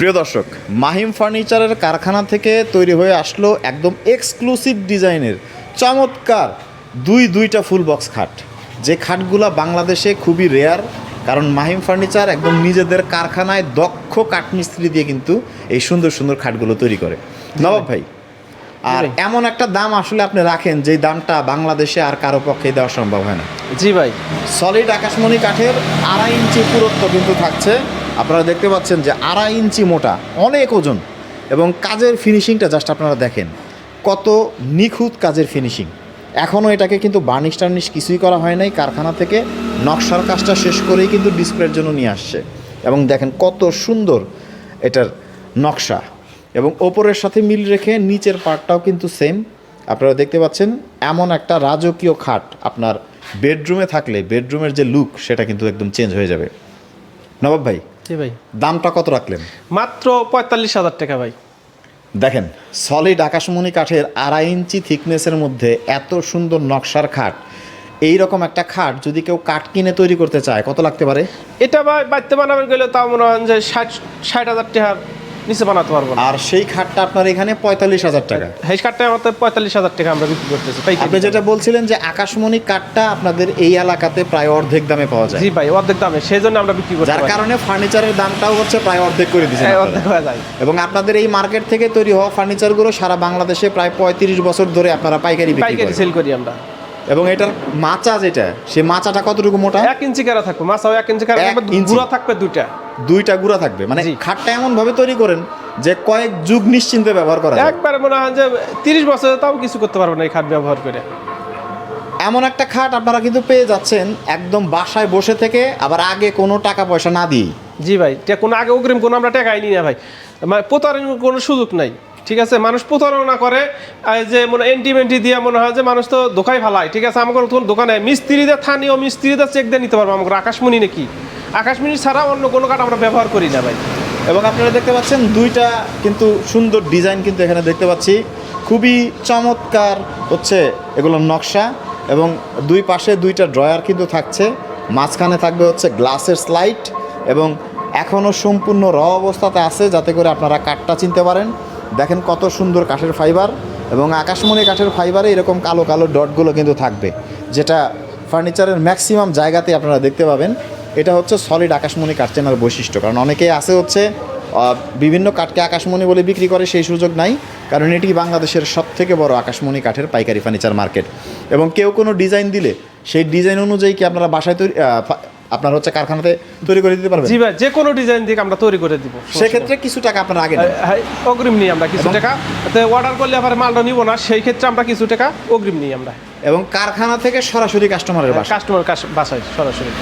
প্রিয় দর্শক মাহিম ফার্নিচারের কারখানা থেকে তৈরি হয়ে আসলো একদম এক্সক্লুসিভ ডিজাইনের চমৎকার দুই দুইটা ফুল বক্স খাট। যে খাটগুলা বাংলাদেশে খুবই রেয়ার কারণ মাহিম ফার্নিচার একদম নিজেদের কারখানায় দক্ষ কাঠমিস্ত্রি দিয়ে কিন্তু এই সুন্দর সুন্দর খাটগুলো তৈরি করে। নবাব ভাই আর এমন একটা দাম আসলে আপনি রাখেন যে দামটা বাংলাদেশে আর কারও পক্ষে দেওয়া সম্ভব হয় না। জি ভাই। সলিড আকাশমণি কাঠের আড়াই ইঞ্চি পুরুত্ব কিন্তু থাকছে। আপনারা দেখতে পাচ্ছেন যে আড়াই ইঞ্চি মোটা, অনেক ওজন। এবং কাজের ফিনিশিংটা জাস্ট আপনারা দেখেন, কত নিখুঁত কাজের ফিনিশিং এখনও এটাকে কিন্তু বার্নিশ টার্নিশ কিছুই করা হয় নাই, কারখানা থেকে নকশার কাজটা শেষ করেই কিন্তু ডিসপ্লের জন্য নিয়ে আসছে। এবং দেখেন কত সুন্দর এটার নকশা। এবং ওপরের সাথে মিল রেখে নিচের পার্টটাও কিন্তু সেম আপনারা দেখতে পাচ্ছেন, এমন একটা রাজকীয় খাট আপনার বেডরুমে থাকলে বেডরুমের যে লুক সেটা কিন্তু একদম চেঞ্জ হয়ে যাবে। নবাব ভাই জি ভাই। দামটা কত রাখলেন? মাত্র পঁয়তাল্লিশ হাজার টাকা ভাই। দেখেন সলিড আকাশমণি কাঠের আড়াই ইঞ্চি থিকনেসের মধ্যে এত সুন্দর নকশার খাট। এই রকম একটা খাট যদি কেউ কাঠ কিনে তৈরি করতে চায় কত লাগতে পারে? এটা ভাই বাড়তে বানাবেন গেলে তাও মনে হয় যে ষাট ষাট হাজার টাকার নিচে বানাতে পারব না। আর সেই খাটটা আপনার এখানে পঁয়তাল্লিশ হাজার টাকা। এই কাঠটা আমাদের পঁয়তাল্লিশ হাজার টাকা আমরা বিক্রি করতেছি। আপনি যেটা বলছিলেন যে আকাশমণি কাঠটা আপনাদের এই এলাকাতে প্রায় অর্ধেক দামে পাওয়া যায়। জি ভাই অর্ধেক দামে। সেই জন্য আমরা বিক্রি করতে যার কারণে ফার্নিচারের দামটাও হচ্ছে প্রায় অর্ধেক করে দিচ্ছেন হ্যাঁ, অর্ধেক হয়ে যায়। এবং আপনাদের এই মার্কেট থেকে তৈরি হওয়া ফার্নিচারগুলো সারা বাংলাদেশে প্রায় পঁয়ত্রিশ বছর ধরে আপনারা পাইকারি পাইকারি সেল করি আমরা। এবং এটার মাচা যেটা সে মাচাটা কতটুকু মোটা? এক ইঞ্চি কারা থাকবে। মাছাও এক ইঞ্চি কারা থাকবে। গুঁড়া থাকবে দুইটা। দুইটা গুড়া থাকবে। মানে। খাটটা এমন ভাবে তৈরি করেন যে কয়েক যুগ নিশ্চিন্তে ব্যবহার করা একবারে মনে হয় যে তিরিশ বছরে তাও কিছু করতে পারবে না এই খাট ব্যবহার করে। এমন একটা খাট আপনারা কিন্তু পেয়ে যাচ্ছেন একদম বাসায় বসে থেকে আবার আগে কোনো টাকা পয়সা না দিয়ে জি ভাই কোনো আগে অগ্রিম কোনো আমরা টাকা আইনি না ভাই। মানে প্রতারণার কোনো সুযোগ নাই ঠিক আছে? মানুষ প্রতারণা করে যে মনে এন্টিমেন্টি দিয়ে মনে হয় যে মানুষ তো দোকায় ফালায় ঠিক আছে? আমাকে তখন দোকানে মিস্ত্রিদের স্থানীয় মিস্ত্রিদের চেক দিয়ে নিতে পারব আমাকে আকাশমণি নাকি? আকাশমণি ছাড়া অন্য কোনো কাঠ আমরা ব্যবহার করি না ভাই। এবং আপনারা দেখতে পাচ্ছেন দুইটা কিন্তু সুন্দর ডিজাইন কিন্তু এখানে দেখতে পাচ্ছি। খুবই চমৎকার হচ্ছে এগুলোর নকশা এবং দুই পাশে দুইটা ড্রয়ার কিন্তু থাকছে। মাঝখানে থাকবে হচ্ছে গ্লাসের স্লাইড এবং এখনও সম্পূর্ণ র অবস্থাতে আছে যাতে করে আপনারা কাঠটা চিনতে পারেন। দেখেন কত সুন্দর কাঠের ফাইবার এবং আকাশমণি কাঠের ফাইবারে এরকম কালো কালো ডটগুলো কিন্তু থাকবে, যেটা ফার্নিচারের ম্যাক্সিমাম জায়গাতে আপনারা দেখতে পাবেন। এটা হচ্ছে সলিড আকাশমণি কাঠ চেনার বৈশিষ্ট্য। কারণ অনেকেই আছে হচ্ছে বিভিন্ন কাঠকে আকাশমণি বলে বিক্রি করে সেই সুযোগ নাই। কারণ এটি বাংলাদেশের সব থেকে বড় আকাশমণি কাঠের পাইকারি ফার্নিচার মার্কেট এবং কেউ কোনো ডিজাইন দিলে সেই ডিজাইন অনুযায়ী কি আপনারা বাসায় তৈরি আপনার হচ্ছে কারখানাতে তৈরি করে দিতে পারবেন? জি ভাই যে কোনো ডিজাইন দিকে আমরা তৈরি করে দিব। সেক্ষেত্রে কিছু টাকা আপনার আগে হ্যাঁ, অগ্রিম নিই আমরা কিছু টাকা। টাকা অর্ডার করলে আবার মালটা নিব না সেই ক্ষেত্রে আমরা কিছু টাকা অগ্রিম নিই আমরা। এবং কারখানা থেকে সরাসরি কাস্টমারের বাসা কাস্টমার বাসায় সরাসরি।